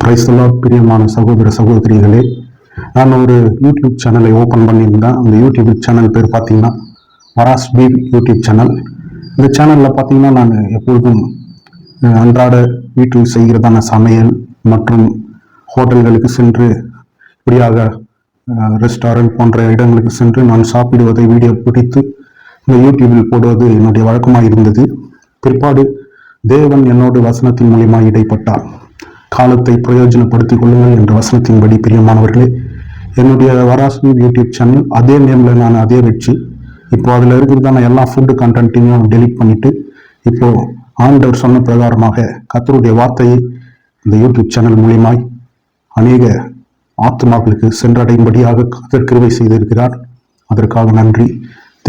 பிரைஸ்தலா பிரியமான சகோதர சகோதரிகளே. நான் ஒரு யூடியூப் சேனலை ஓப்பன் பண்ணியிருந்தேன். அந்த யூடியூப் சேனல் பேர் பார்த்தீங்கன்னா வராஸ் பீப் யூடியூப் சேனல் இந்த சேனலில் பார்த்தீங்கன்னா நான் எப்பொழுதும் அன்றாட வீட்டில் செய்கிறதான சமையல் மற்றும் ஹோட்டல்களுக்கு சென்று இப்படியாக ரெஸ்டாரண்ட் போன்ற இடங்களுக்கு சென்று நான் சாப்பிடுவதை வீடியோ பிடித்து இந்த யூடியூபில் போடுவது என்னுடைய வழக்கமாக இருந்தது. பிற்பாடு தேவன் என்னோடு வசனத்தின் மூலியமாக இடைப்பட்டார். காலத்தை பிரயோஜனப்படுத்திக் கொள்ளுங்கள் என்ற வசனத்தின்படி பிரியமானவர்களே என்னுடைய வராசி யூடியூப் சேனல் அதே நேமில் நான் அதே வச்சு இப்போ அதில் இருக்கிறதான எல்லா ஃபுட்டு கண்டென்ட்டையும் டெலீட் பண்ணிவிட்டு இப்போது ஆண்டவர் சொன்ன பிரகாரமாக கத்தருடைய வார்த்தையை இந்த யூடியூப் சேனல் மூலியமாய் அநேக ஆத்மாக்களுக்கு சென்றடையும்படியாக கர்த்தர் செய்திருக்கிறார். அதற்காக நன்றி.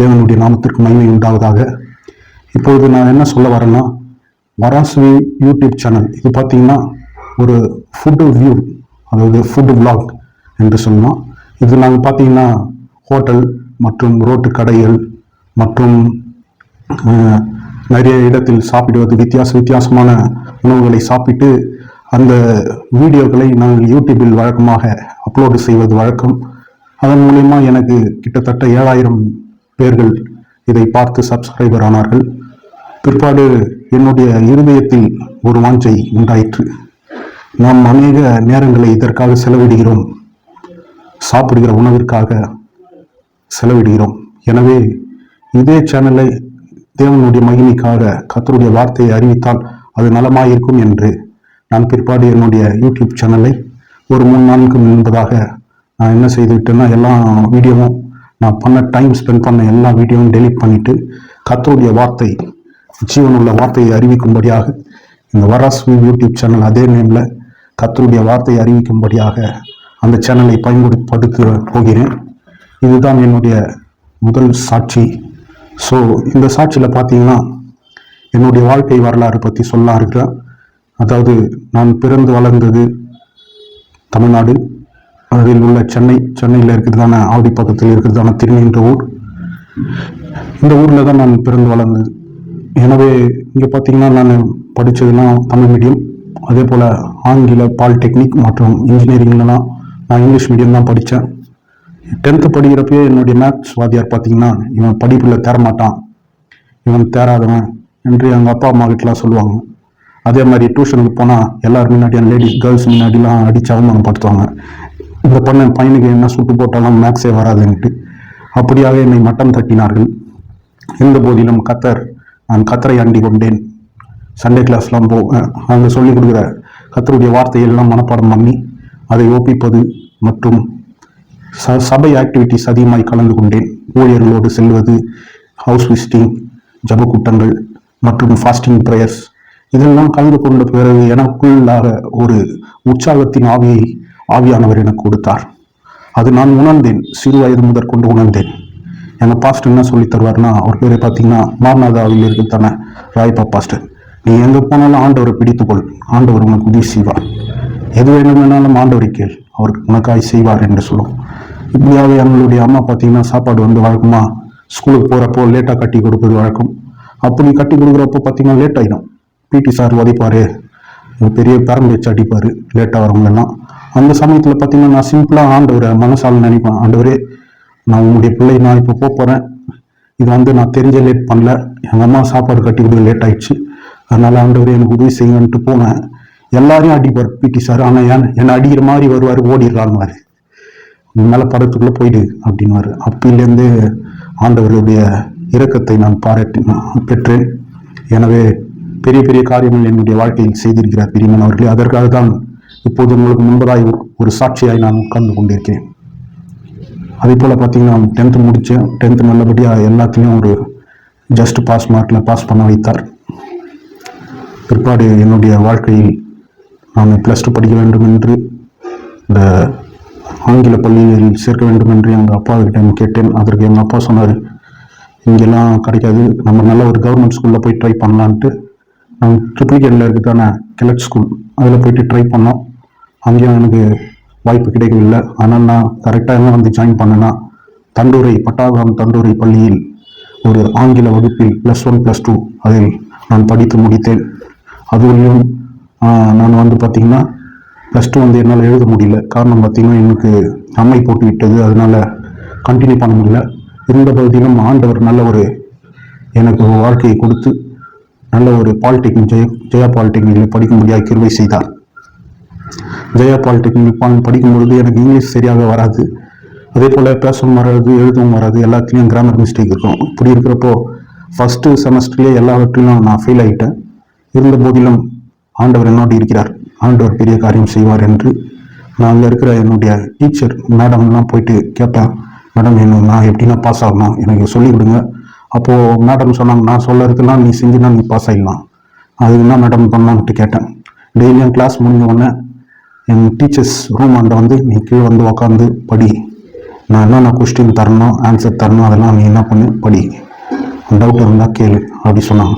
தேவனுடைய நாமத்திற்கு மகிமை உண்டாவதாக. இப்பொழுது நான் என்ன சொல்ல வரேன்னா வராசுவி யூடியூப் சேனல் இது பார்த்தீங்கன்னா ஒரு ஃபுட்டு வியூ அதாவது ஃபுட்டு vlog என்று சொல்லலாம் இது நாங்கள் பார்த்தீங்கன்னா ஹோட்டல் மற்றும் ரோட்டு கடைகள் மற்றும் நிறைய இடத்தில் சாப்பிடுவது வித்தியாச வித்தியாசமான உணவுகளை சாப்பிட்டு அந்த வீடியோக்களை நாங்கள் யூடியூபில் வழக்கமாக அப்லோடு செய்வது வழக்கம். அதன் மூலயமா எனக்கு கிட்டத்தட்ட ஏழாயிரம் பேர்கள் இதை பார்த்து சப்ஸ்கிரைபர் ஆனார்கள். பிற்பாடு என்னுடைய இருதயத்தில் ஒரு வாஞ்சை உண்டாயிற்று. நாம் அநேக நேரங்களை இதற்காக செலவிடுகிறோம். சாப்பிடுகிற உணவிற்காக செலவிடுகிறோம். எனவே இதே சேனலை தேவனுடைய மகிமைக்காக கத்தருடைய வார்த்தையை அறிவித்தால் அது நலமாயிருக்கும் என்று நான் பிற்பாடு என்னுடைய யூடியூப் சேனலை ஒரு மூணு நாளுக்கு முன்பதாக நான் என்ன செய்து விட்டேன்னா எல்லா வீடியோவும் நான் பண்ண டைம் ஸ்பெண்ட் பண்ண எல்லா வீடியோவும் டெலீட் பண்ணிவிட்டு கத்தருடைய வார்த்தை ஜீவனுள்ள வார்த்தையை அறிவிக்கும்படியாக இந்த வராஸ் யூடியூப் சேனல் அதே நேமில் கத்தருடைய வார்த்தையை அறிவிக்கும்படியாக அந்த சேனலை பயன்படுத்த போகிறேன். இதுதான் என்னுடைய முதல் சாட்சி. ஸோ இந்த சாட்சியில் பார்த்தீங்கன்னா என்னுடைய வாழ்க்கை வரலாறு பற்றி சொல்ல இருக்கிறேன் அதாவது நான் பிறந்து வளர்ந்தது தமிழ்நாடு. அதில் உள்ள சென்னை சென்னையில் இருக்கிறதான ஆவடி பக்கத்தில் இருக்கிறதான திருநீன்ற ஊர். இந்த ஊரில் தான் நான் பிறந்து வளர்ந்தது. எனவே இங்கே பார்த்தீங்கன்னா நான் படித்ததுலாம் தமிழ் மீடியம் அதே போல் ஆங்கில பாலிடெக்னிக் மற்றும் இன்ஜினியரிங்லலாம் நான் இங்கிலீஷ் மீடியம் தான் படித்தேன் டென்த்து படிக்கிறப்பயே என்னுடைய மேத்ஸ் வாத்தியார் பார்த்தீங்கன்னா இவன் படிப்பில் தேரமாட்டான் இவன் தேராதவன் என்று எங்கள் அப்பா அம்மா கிட்டலாம் சொல்லுவாங்க. அதே மாதிரி டியூஷனுக்கு போனால் எல்லாரும் முன்னாடி லேடிஸ் கேர்ள்ஸ் முன்னாடிலாம் அடித்து அவமானப்படுத்துவாங்க. இந்த பொண்ணு பையனுக்கு என்ன சுட்டு போட்டாலும் மேக்ஸே வராதுன்ட்டு அப்படியாக என்னை மட்டம் தட்டினார்கள். இருந்த போதிலும் கத்தர் நான் கத்தரை அண்டி கொண்டேன் சண்டே கிளாஸ்லாம் போ அங்கே சொல்லிக் கொடுக்குற கத்தருடைய வார்த்தையெல்லாம் மனப்பாடம் பண்ணி அதை ஒப்பிப்பது மற்றும் ச சபை ஆக்டிவிட்டிஸ் அதிகமாய் கலந்து கொண்டேன். ஊழியர்களோடு செல்வது ஹவுஸ் விசிட்டிங் ஜபக்கூட்டங்கள் மற்றும் ஃபாஸ்டிங் ப்ரேயர்ஸ் இதெல்லாம் கலந்து கொண்ட பிறகு எனக்குள்ளாக ஒரு உற்சாகத்தின் ஆவியை ஆவியானவர் எனக்கு கொடுத்தார். அது நான் உணர்ந்தேன். சிறு வயது முதற் கொண்டு உணர்ந்தேன். எங்கள் பாஸ்டர் என்ன சொல்லி தருவார்னா அவர் பேரை பார்த்தீங்கன்னா மார்நாதாவில் தானே? ராய்பா பாஸ்டர். நீ எங்கே போனாலும் ஆண்டவரை பிடித்துக்கொள். ஆண்டவர் உனக்கு உதவி செய்வார். எது வேணுமெனாலும் ஆண்டவரை கேள். அவர் உனக்காய் செய்வார் என்று சொல்லும். இப்படியாவே அவங்களுடைய அம்மா பார்த்தீங்கன்னா சாப்பாடு வந்து வழக்கமா ஸ்கூலுக்கு போகிறப்போ லேட்டாக கட்டி கொடுப்பது வழக்கம். அப்படி கட்டி கொடுக்குறப்போ பார்த்தீங்கன்னா லேட் ஆகிடும் பிடி சார் உதைப்பாரு பெரிய பேரம் வச்சு அடிப்பார். லேட்டாக வரவங்களெல்லாம் அந்த சமயத்தில் பார்த்தீங்கன்னா நான் சிம்பிளாக ஆண்டவரை மனசால நினைப்பேன். ஆண்டவரே நான் உங்களுடைய பிள்ளை நான் இப்போ போக போகிறேன் இது வந்து நான் தெரிஞ்ச லேட் பண்ணல. எங்கள் அம்மா சாப்பாடு கட்டி கொடுக்க லேட் ஆயிடுச்சு. அதனால ஆண்டவர் எனக்கு உதவி செய்யுன்ட்டு போனேன். எல்லாரையும் அடிப்பார் பிடி சார் ஆனால் ஏன் என்னை அடிக்கிற மாதிரி வருவார் ஓடிடுறாருமாரு மேலே படத்துக்குள்ளே போயிடு அப்படின்வாரு அப்பிலேருந்து ஆண்டவருடைய இரக்கத்தை நான் பாராட்டி நான் பெற்றேன். எனவே பெரிய பெரிய காரியங்கள் என்னுடைய வாழ்க்கையில் செய்திருக்கிறார் பிரியமன் அவர்களே அதற்காக தான் இப்போது உங்களுக்கு முன்பதாய் ஒரு சாட்சியாய் நான் உட்கார்ந்து கொண்டிருக்கிறேன். அதே போல் பார்த்தீங்கன்னா டென்த்து முடித்தேன் டென்த்து நல்லபடியாக எல்லாத்துலேயும் ஒரு ஜஸ்ட் பாஸ் மார்க்கில் பாஸ் பண்ண வைத்தார். பிற்பாடு என்னுடைய வாழ்க்கையில் நான் ப்ளஸ் டூ படிக்க வேண்டும் என்று இந்த ஆங்கில பள்ளியில் சேர்க்க வேண்டும் என்று எங்கள் அப்பா கேட்டேன். அதற்கு எங்கள் அப்பா சொன்னார் இங்கெல்லாம் கிடைக்காது. நம்ம நல்ல ஒரு கவர்மெண்ட் ஸ்கூலில் போய் ட்ரை பண்ணலான்ட்டு நான் ட்ரிப்ளிகேட்டில் இருக்கிறதான கிழக்கு ஸ்கூல் அதில் போயிட்டு ட்ரை பண்ணோம். அங்கேயும் எனக்கு வாய்ப்பு கிடைக்கவில்லை. ஆனால் நான் கரெக்டாக என்ன வந்து ஜாயின் பண்ணேன்னா தண்டூரை பட்டாபுரம் தண்டூரை பள்ளியில் ஒரு ஆங்கில வகுப்பில் ப்ளஸ் ஒன் ப்ளஸ் டூ அதில் நான் படித்து முடித்தேன். அதுலேயும் நான் வந்து பார்த்திங்கன்னா ப்ளஸ் டூ வந்து என்னால் எழுத முடியல. காரணம் பார்த்திங்கன்னா எனக்கு அம்மை போட்டு விட்டது. அதனால் கண்டினியூ பண்ண முடியல. இருந்த பகுதியிலும் ஆண்டவர் நல்ல ஒரு எனக்கு வாழ்க்கையை கொடுத்து நல்ல ஒரு பாலிடெக்னிக் ஜெய ஜெயா பாலிடெக்னிக்கில் படிக்கும்படியாக கிருவை செய்தார். ஜெயா பாலிடெக்னிக் பா- படிக்கும்பொழுது எனக்கு இங்கிலீஷ் சரியாக வராது. அதே போல் பேசவும் வராது எழுதவும் வராது. எல்லாத்துலேயும் கிராமர் மிஸ்டேக் இருக்கும். இப்படி இருக்கிறப்போ ஃபஸ்ட்டு செமஸ்டர்லேயே எல்லாவற்றிலும் நான் ஃபெயில் ஆகிட்டேன் இருந்த போதிலும் ஆண்டவர் என்னோடு இருக்கிறார். ஆண்டவர் பெரிய காரியம் செய்வார் என்று நான் அங்கே இருக்கிற என்னுடைய டீச்சர் மேடம்லாம் போயிட்டு கேட்பேன் மேடம் என்ன நான் எப்படின்னா பாஸ் ஆகணும்? எனக்கு சொல்லிக் கொடுங்க அப்போது மேடம் சொன்னாங்க நான் சொல்லறதுலாம் நீ செஞ்சுனா நீ பாஸ் ஆகிடலாம் அது என்ன மேடம் பண்ணலான்ட்டு கேட்டேன். டெய்லியும் கிளாஸ் முடிஞ்ச உடனே என் டீச்சர்ஸ் ரூம் ஆண்ட வந்து நீ கீழே வந்து உக்காந்து படி. நான் என்னென்ன கொஸ்டின் தரணும் ஆன்சர் தரணும் அதெல்லாம் நீ என்ன பண்ணு படி. டவுட் இருந்தால் கேளு அப்படி சொன்னாங்க.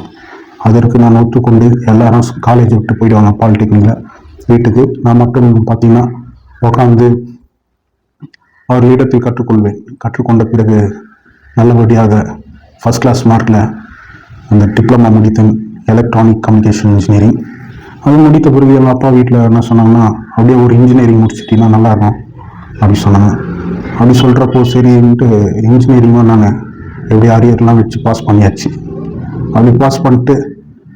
அதற்கு நான் ஒத்துக்கொண்டு எல்லாரும் காலேஜ் விட்டு போயிடுவாங்க பாலிடெக்னிக்கில் வீட்டுக்கு நான் மட்டும் பார்த்தீங்கன்னா உட்காந்து அவர் இடத்தில் கற்றுக்கொள்வேன். கற்றுக்கொண்ட பிறகு நல்லபடியாக ஃபஸ்ட் கிளாஸ் மார்க்கில் அந்த டிப்ளமா முடித்தேன் எலக்ட்ரானிக் கம்யூனிகேஷன் இன்ஜினியரிங் அது முடித்த பிறகு எங்கள் அப்பா வீட்டில் என்ன சொன்னாங்கன்னா அப்படியே ஒரு இன்ஜினியரிங் முடிச்சிட்டிங்கன்னா நல்லா இருக்கும் அப்படி சொன்னாங்க. அப்படி சொல்கிறப்போ சரின்ட்டு இன்ஜினியரிங்காக நான் எப்படியும் அரியர்லாம் வச்சு பாஸ் பண்ணியாச்சு. அப்படி பாஸ் பண்ணிட்டு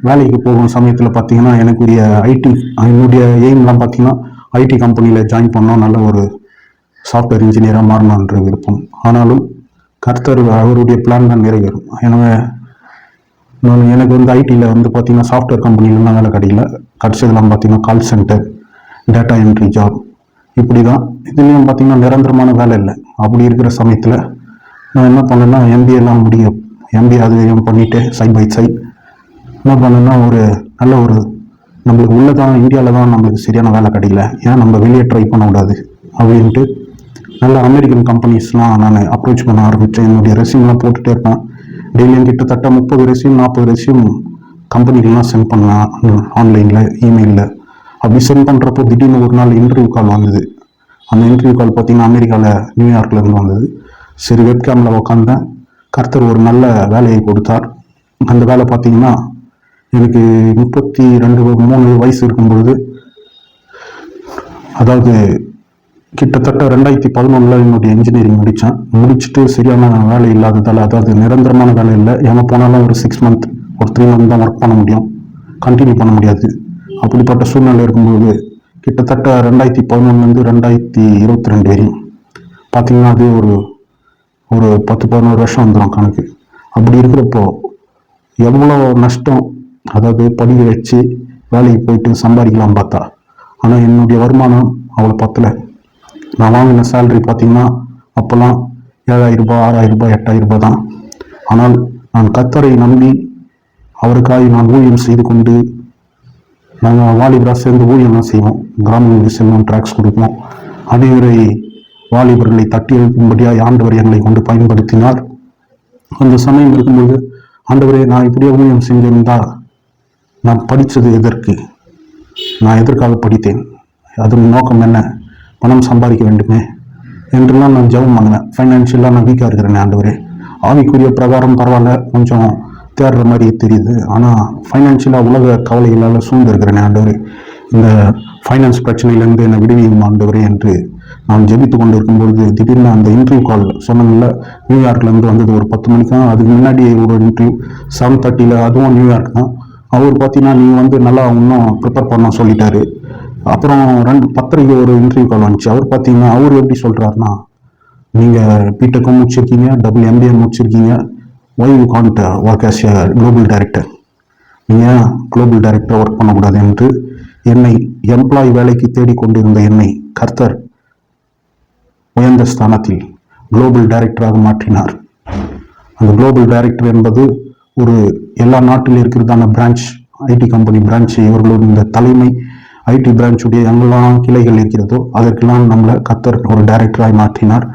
வேலைக்கு போகும் சமயத்தில் பார்த்தீங்கன்னா எனக்குரிய ஐடி என்னுடைய எய்ம்லாம் பார்த்தீங்கன்னா ஐடி கம்பெனியில் ஜாயின் பண்ணோம் நல்ல ஒரு சாஃப்ட்வேர் இன்ஜினியராக மாறணுன்ற விருப்பம். ஆனாலும் கர்த்தர் அவருடைய பிளான் தான் நிறைவேறும். எனவே நான் எனக்கு வந்து ஐடியில் வந்து பார்த்தீங்கன்னா சாஃப்ட்வேர் கம்பெனிலலாம் வேலை கிடைக்கல. கிடைச்சதெல்லாம் பார்த்தீங்கன்னா call centre data entry job இப்படி தான் இதுலேயும் பார்த்தீங்கன்னா நிரந்தரமான வேலை இல்லை. அப்படி இருக்கிற சமயத்தில் நான் என்ன பண்ணேன்னா எம்பிஏலாம் முடியும் எம்பிஏ அதையும் பண்ணிவிட்டு சைட் பை சைட் என்ன பண்ணணும்னா ஒரு நல்ல ஒரு நம்மளுக்கு உள்ளே தான் இந்தியாவில் தான் நம்மளுக்கு சரியான வேலை கிடைக்கல. ஏன் நம்ம வெளியே ட்ரை பண்ணக்கூடாது அப்படின்ட்டு நல்ல அமெரிக்கன் கம்பெனிஸ்லாம் நான் அப்ரோச் பண்ண ஆரம்பித்தேன் என்னுடைய ரெசியூம்லாம் போட்டுகிட்டே இருப்பேன். டெய்லியும் கிட்டத்தட்ட முப்பது ரெசியூம் நாற்பது ரெசியூம் கம்பெனிக்கெலாம் சென்ட் பண்ணலாம் ஆன்லைனில் இமெயிலில் அப்படி சென்ட் பண்ணுறப்போ திடீர்னு ஒரு நாள் இன்டர்வியூ கால் வந்தது. அந்த இன்டர்வியூ கால் பார்த்தீங்கன்னா அமெரிக்காவில் நியூயார்க்ல இருந்து வந்தது. சரி வெப்கேமில் உட்காந்தேன் கர்த்தர் ஒரு நல்ல வேலையை கொடுத்தார். அந்த வேலை பார்த்தீங்கன்னா எனக்கு முப்பத்தி ரெண்டு மூணு வயசு இருக்கும் பொழுது அதாவது கிட்டத்தட்ட ரெண்டாயிரத்தி பதினொன்றில் என்னுடைய இன்ஜினியரிங் முடித்தேன். முடிச்சுட்டு சரியான வேலை இல்லாததால் அதாவது நிரந்தரமான வேலை இல்லை. எங்கே போனாலும் ஒரு சிக்ஸ் மந்த் ஒரு த்ரீ மந்த் தான் ஒர்க் பண்ண முடியும். கண்டினியூ பண்ண முடியாது. அப்படிப்பட்ட சூழ்நிலை இருக்கும்போது கிட்டத்தட்ட ரெண்டாயிரத்தி பதினொன்றுலேருந்து ரெண்டாயிரத்தி இருபத்தி ரெண்டு வரையும் பார்த்தீங்கன்னா அது ஒரு ஒரு பத்து பதினோரு வருஷம் வந்துடும் கணக்கு. அப்படி இருக்கிறப்போ எவ்வளோ நஷ்டம் அதாவது படிக்க வச்சு வேலைக்கு போயிட்டு சம்பாதிக்கலாம் பார்த்தா ஆனால் என்னுடைய வருமானம் அவ்வளோ பத்தலை. நான் வாங்கின சேலரி பார்த்தீங்கன்னா அப்போல்லாம் ஏழாயிரம் ரூபாய் ஆறாயிரம் ரூபாய் எட்டாயிரம் ரூபாய் தான். ஆனால் நான் கத்தரை நம்பி அவருக்காக நான் ஊழியம் செய்து கொண்டு நாங்கள் வாலிபராக சேர்ந்து ஊழியம்லாம் செய்வோம். கிராமங்களுக்கு செல்வோம் ட்ராக்ஸ் கொடுப்போம். அனைவரை வாலிபர்களை தட்டி எழுப்பும்படியாக ஆண்டவர் எங்களை கொண்டு பயன்படுத்தினார். அந்த சமயம் இருக்கும்போது ஆண்டவரே நான் இப்படியே ஊழியம் செஞ்சிருந்தா நான் படித்தது எதற்கு? நான் எதற்காக படித்தேன்? அதன் நோக்கம் என்ன? பணம் சம்பாதிக்க வேண்டுமே? என்றெல்லாம் நான் ஜெபம் பண்ணுவேன் ஃபைனான்ஷியலாக நான் வீக்காக இருக்கிறேன் ஆண்டவரே. ஆவிக்குரிய பிரகாரம் பரவாயில்ல கொஞ்சம் தேடுற மாதிரி தெரியுது. ஆனால் ஃபைனான்ஷியலாக உலக கவலைகளால் சூழ்ந்திருக்கிறேன் ஆண்டவரே. இந்த ஃபைனான்ஸ் பிரச்சனையிலேருந்து என்னை விடுவியும் ஆண்டவரே என்று நான் ஜெபித்து கொண்டு இருக்கும்பொழுது திடீர்னு அந்த இன்டர்வியூ கால் சொன்னதில்ல நியூயார்க்லேருந்து வந்தது ஒரு பத்து மணிக்கு தான். அதுக்கு முன்னாடி ஒரு இன்டர்வியூ செவன் தேர்ட்டியில் அதுவும் நியூயார்க் தான். அவர் பார்த்தீங்கன்னா நீங்கள் வந்து நல்லா இன்னும் ப்ரிப்பேர் பண்ண சொல்லிட்டாரு. அப்புறம் ரெண்டு பத்திரிக்கை ஒரு இன்டர்வியூ கால் வந்துச்சு. அவர் பார்த்தீங்கன்னா அவர் எப்படி சொல்கிறாருன்னா நீங்கள் பிடெக்கும் முடிச்சிருக்கீங்க டபுள் எம்பிஏ முடிச்சிருக்கீங்க. Why you can't work as a global director நீங்கள் குளோபல் டைரக்டர் ஒர்க் பண்ணக்கூடாது என்று என்னை எம்ப்ளாய் வேலைக்கு தேடிக்கொண்டிருந்த என்னை கர்த்தர் உயர்ந்த ஸ்தானத்தில் குளோபல் டைரக்டராக மாற்றினார். அந்த குளோபல் டைரக்டர் என்பது ஒரு எல்லா நாட்டில் இருக்கிறதான பிரான்ச் ஐடி கம்பெனி பிரான்ச் இவர்களோட இந்த தலைமை ஐடி பிரான்ச்சுடைய எங்கெல்லாம் கிளைகள் இருக்கிறதோ அதற்கெல்லாம் நம்மளை கத்தர் ஒரு டைரக்டராக மாற்றினார்.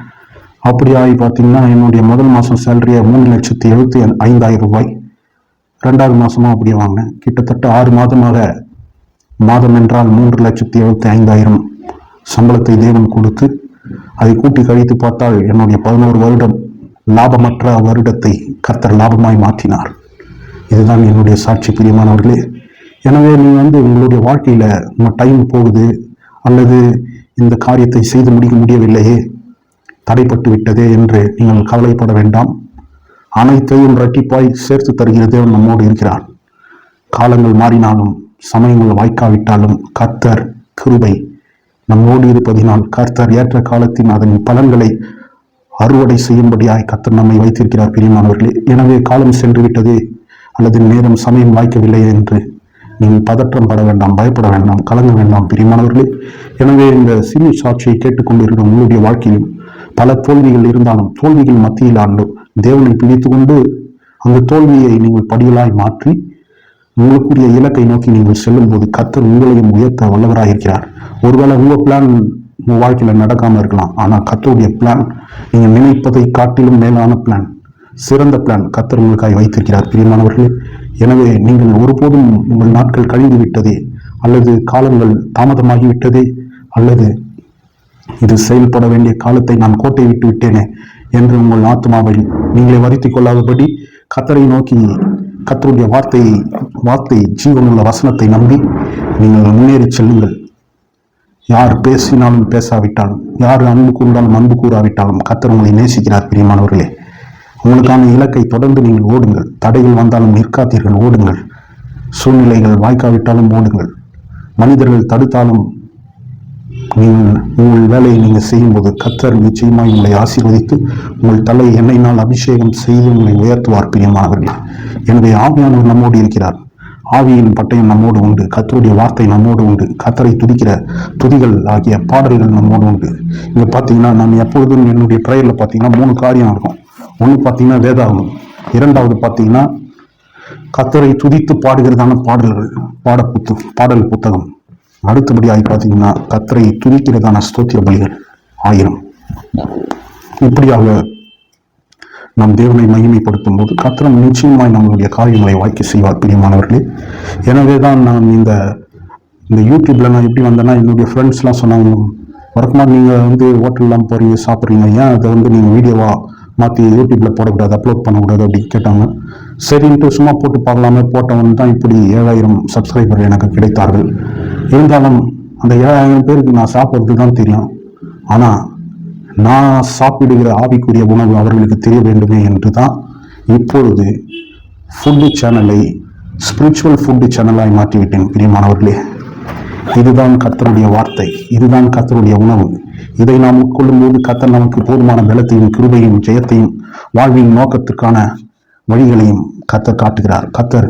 அப்படி ஆகி பார்த்தீங்கன்னா என்னுடைய முதல் மாதம் சேலரியை மூணு லட்சத்தி எழுபத்தி ஐந்தாயிரம் ரூபாய். ரெண்டாவது மாதமாக அப்படியே வாங்கினேன். கிட்டத்தட்ட ஆறு மாதமாக மாதம் என்றால் மூன்று லட்சத்தி எழுபத்தி ஐந்தாயிரம் சம்பளத்தை தேவன் கொடுத்து அதை கூட்டி கழித்து பார்த்தால் என்னுடைய பதினோரு வருடம் லாபமற்ற வருடத்தை கர்த்தர் லாபமாய் மாற்றினார். இதுதான் என்னுடைய சாட்சி பிரியமானவர்களே. எனவே நீ வந்து உங்களுடைய வாழ்க்கையில் உங்கள் டைம் போகுது அல்லது இந்த காரியத்தை செய்து முடிக்க முடியவில்லையே தடைப்பட்டு விட்டதே என்று நீங்கள் கவலைப்பட வேண்டாம். அனைத்தையும் இரட்டிப்பாய் சேர்த்து தருகிற தேவன் நம்மோடு இருக்கிறார். காலங்கள் மாறினாலும் சமயங்கள் வாய்க்காவிட்டாலும் கத்தர் கிருபை நம்மோடு இருப்பதினால் கர்த்தர் ஏற்ற காலத்தின் அதன் பலன்களை அறுவடை செய்யும்படியாய் கர்த்தர் நம்மை வைத்திருக்கிறார் பிரியமானவர்களே எனவே காலம் சென்று விட்டது அல்லது நேரம் சமயம் வாய்க்கவில்லை என்று நீங்கள் பதற்றம் பட வேண்டாம் பயப்பட வேண்டாம் கலங்க வேண்டாம் பிரியமானவர்களே எனவே இந்த சிறு சாட்சியை கேட்டுக்கொண்டிருக்கிற உங்களுடைய வாழ்க்கையில் பல தோல்விகள் இருந்தாலும் தோல்விகள் மத்தியில் ஆண்டு தேவனை பிடித்து கொண்டு அந்த தோல்வியை நீங்கள் படிகளாய் மாற்றி உங்களுக்குரிய இலக்கை நோக்கி நீங்கள் செல்லும் போது கத்தர் உங்களையும் உயர்த்த வல்லவராக இருக்கிறார். ஒருவேளை உங்கள் பிளான் உங்க வாழ்க்கையில் நடக்காம இருக்கலாம். ஆனால் கத்தருடைய பிளான் நீங்கள் நினைப்பதை காட்டிலும் மேலான பிளான் சிறந்த பிளான் கத்தர் உங்களுக்காக வைத்திருக்கிறார். பிரியமானவர்களே எனவே நீங்கள் ஒருபோதும் உங்கள் நாட்கள் கழிந்து விட்டதே அல்லது காலங்கள் தாமதமாகிவிட்டதே அல்லது இது செயல்பட வேண்டிய காலத்தை நான் கோட்டை விட்டு விட்டேனே என்று உங்கள் ஆத்மாவை நீங்களே வருத்தி கொள்ளாதபடி கத்தரை நோக்கி கத்தருடைய வார்த்தையை வார்த்தை ஜீவனுள்ள வசனத்தை நம்பி நீங்கள் முன்னேறி செல்லுங்கள். யார் பேசினாலும் பேசாவிட்டாலும் யார் அன்பு கூர்ந்தாலும் அன்பு கூறாவிட்டாலும் கத்தர் உங்களை நேசிக்கிறார் பிரியமானவர்களே. உங்களுக்கான இலக்கை தொடர்ந்து நீங்கள் ஓடுங்கள். தடைகள் வந்தாலும் நிற்காதீர்கள் ஓடுங்கள். சூழ்நிலைகள் வாய்க்காவிட்டாலும் ஓடுங்கள். மனிதர்கள் தடுத்தாலும் நீங்கள் உங்கள் வேலையை நீங்கள் செய்யும்போது கத்தர் நிச்சயமாக உங்களை ஆசீர்வதித்து உங்கள் தலை எண்ணெயினால் அபிஷேகம் செய்து உங்களை உயர்த்துவார் பிரியமானவர்கள். எனவே ஆவியானவர் நம்மோடு இருக்கிறார். ஆவியின் பட்டயம் நம்மோடு உண்டு. கத்தருடைய வார்த்தை நம்மோடு உண்டு. கத்தரை துதிக்கிற துதிகள் ஆகிய பாடல்கள் நம்மோடு உண்டு. இங்கே பார்த்தீங்கன்னா நான் எப்பொழுதும் என்னுடைய ப்ரேயரில் பார்த்தீங்கன்னா மூணு காரியம் இருக்கும். ஒன்று பார்த்தீங்கன்னா வேதாகமம். இரண்டாவது பார்த்தீங்கன்னா கத்தரை துதித்து பாடுகிறதான பாடல்கள். பாட புத்து பாடல் புத்தகம். அடுத்தபடியாக பார்த்தீங்கன்னா கத்தரை துதிக்கிறதான ஸ்தோத்திர பலிகள். ஆயிரம். இப்படியாக நம் தேவனை மகிமைப்படுத்தும் போது கத்திரம் நிச்சயமாய் நம்மளுடைய காரியங்களை வாய்க்க செய்வார் பிரியமானவர்களே. எனவே தான் நான் இந்த இந்த யூடியூப்ல நான் எப்படி வந்தேன்னா என்னுடைய ஃப்ரெண்ட்ஸ்லாம் சொன்னாங்க வழக்கமாக நீங்கள் வந்து ஹோட்டல்லாம் போறீங்க சாப்பிட்றீங்க ஏன் அதை வந்து நீங்கள் வீடியோவா மாற்றி யூடியூப்ல போடக்கூடாது அப்லோட் பண்ணக்கூடாது? அப்படின்னு கேட்டாங்க. சரின்ட்டு சும்மா போட்டு பார்க்கலாமே போட்டவன் தான் இப்படி ஏழாயிரம் சப்ஸ்கிரைபர் எனக்கு கிடைத்தார்கள். இருந்தாலும் அந்த ஏழாயிரம் பேருக்கு நான் சாப்பிட்றது தான் தெரியும். ஆனால் நான் சாப்பிடுகிற ஆவிக்குரிய உணவு அவர்களுக்கு தெரிய வேண்டுமே என்று தான் இப்பொழுது ஃபுட்டு சேனலை ஸ்பிரிச்சுவல் ஃபுட்டு சேனலாய் மாற்றிவிட்டேன் பிரியமானவர்களே. இதுதான் கத்தருடைய வார்த்தை இதுதான் கத்தருடைய உணவு. இதை நாம் உட்கொள்ளும் போது கத்தர் நமக்கு போதுமான பலத்தையும் கிருபையும் ஜெயத்தையும் வாழ்வின் நோக்கத்திற்கான வழிகளையும் கத்தர் காட்டுகிறார். கத்தர்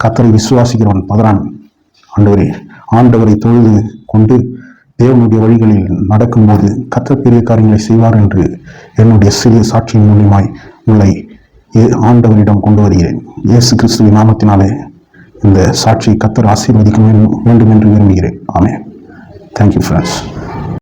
கத்தரை விசுவாசிக்கிறவன் பதறான். ஆண்டவரே ஆண்டவரை தொழுது கொண்டு தேவனுடைய வழிகளில் நடக்கும்போது கத்தர் பெரிய காரியங்களை செய்வார் என்று என்னுடைய சிறிய சாட்சியின் மூலியமாய் உங்களை ஏ- ஆண்டவரிடம் கொண்டு வருகிறேன். இயேசு கிறிஸ்துவின் நாமத்தினாலே இந்த சாட்சியை கத்தர் ஆசீர்வதிக்க வேண்டும் வேண்டும் என்று விரும்புகிறேன் ஆமே தேங்க்யூ ஃப்ரெண்ட்ஸ்